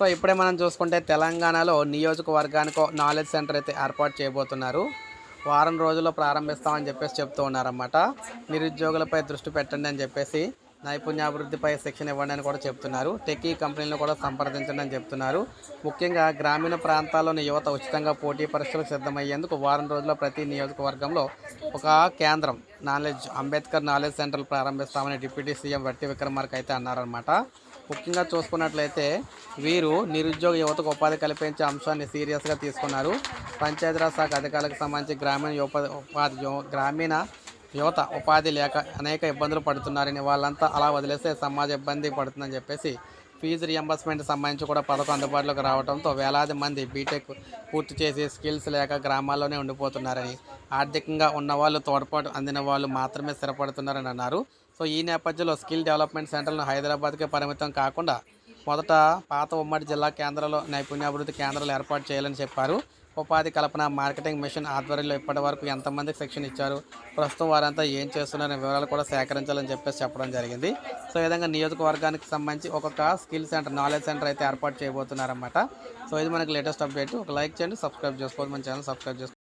So ఇప్పుడే మనం చూసుకుంటే తెలంగాణలో నియోజకవర్గానికి నాలెడ్జ్ సెంటర్ అయితే ఏర్పాటు చేయబోతున్నారు. వారం రోజుల్లో ప్రారంభిస్తామని చెప్పేసి చెప్తూ ఉన్నారన్నమాట. నిరుద్యోగులపై దృష్టి పెట్టండి అని చెప్పేసి నైపుణ్యాభివృద్ధిపై శిక్షణ ఇవ్వండి అని కూడా చెప్తున్నారు. టెక్కీ కంపెనీలను కూడా సంప్రదించండి అని చెప్తున్నారు. ముఖ్యంగా గ్రామీణ ప్రాంతాల్లోని యువత ఉచితంగా పోటీ పరీక్షలకు సిద్ధమయ్యేందుకు వారం రోజుల్లో ప్రతి నియోజకవర్గంలో ఒక కేంద్రం నాలెడ్జ్ అంబేద్కర్ నాలెడ్జ్ సెంటర్ ప్రారంభిస్తామని డిప్యూటీ సీఎం వట్టి విక్రమార్క అయితే అన్నారనమాట ముఖ్యంగా చూసుకున్నట్లయితే వీరు నిరుద్యోగ యువతకు ఉపాధి కల్పించే అంశాన్ని సీరియస్గా తీసుకున్నారు. పంచాయతీరాజ్ శాఖ అధికారులకు సంబంధించి గ్రామీణ ఉపాధి గ్రామీణ యువత ఉపాధి లేక అనేక ఇబ్బందులు పడుతున్నారని వాళ్ళంతా అలా వదిలేస్తే సమాజ ఇబ్బంది పడుతుందని చెప్పేసి ఫీజు రియంబర్స్మెంట్ సంబంధించి కూడా పథకం అందుబాటులోకి రావడంతో వేలాది మంది బీటెక్ పూర్తి చేసి స్కిల్స్ లేక గ్రామాల్లోనే ఉండిపోతున్నారని ఆర్థికంగా ఉన్నవాళ్ళు తోడ్పాటు అందిన వాళ్ళు మాత్రమే స్థిరపడుతున్నారని అన్నారు. సో ఈ నేపథ్యంలో స్కిల్ డెవలప్మెంట్ సెంటర్లను హైదరాబాద్కే పరిమితం కాకుండా మొదట పాత ఉమ్మడి జిల్లా కేంద్రంలో నైపుణ్యాభివృద్ధి కేంద్రాలు ఏర్పాటు చేయాలని చెప్పారు. ఉపాధి కల్పన మార్కెటింగ్ మిషన్ ఆధ్వర్యంలో ఇప్పటి వరకు ఎంతమందికి శిక్షణ ఇచ్చారు ప్రస్తుతం వారంతా ఏం చేస్తున్నారనే వివరాలు కూడా సేకరించాలని చెప్పేసి చెప్పడం జరిగింది. సో ఈ విధంగా నియోజకవర్గానికి సంబంధించి ఒక్కొక్క స్కిల్ సెంటర్ నాలెడ్జ్ సెంటర్ అయితే ఏర్పాటు చేయబోతున్నారన్నమాట. సో ఇది మనకి లేటెస్ట్ అప్డేట్. ఒక లైక్ చేయండి సబ్స్క్రైబ్ చేసుకోవద్దు. మన ఛానల్ సబ్స్క్రైబ్ చేసుకోండి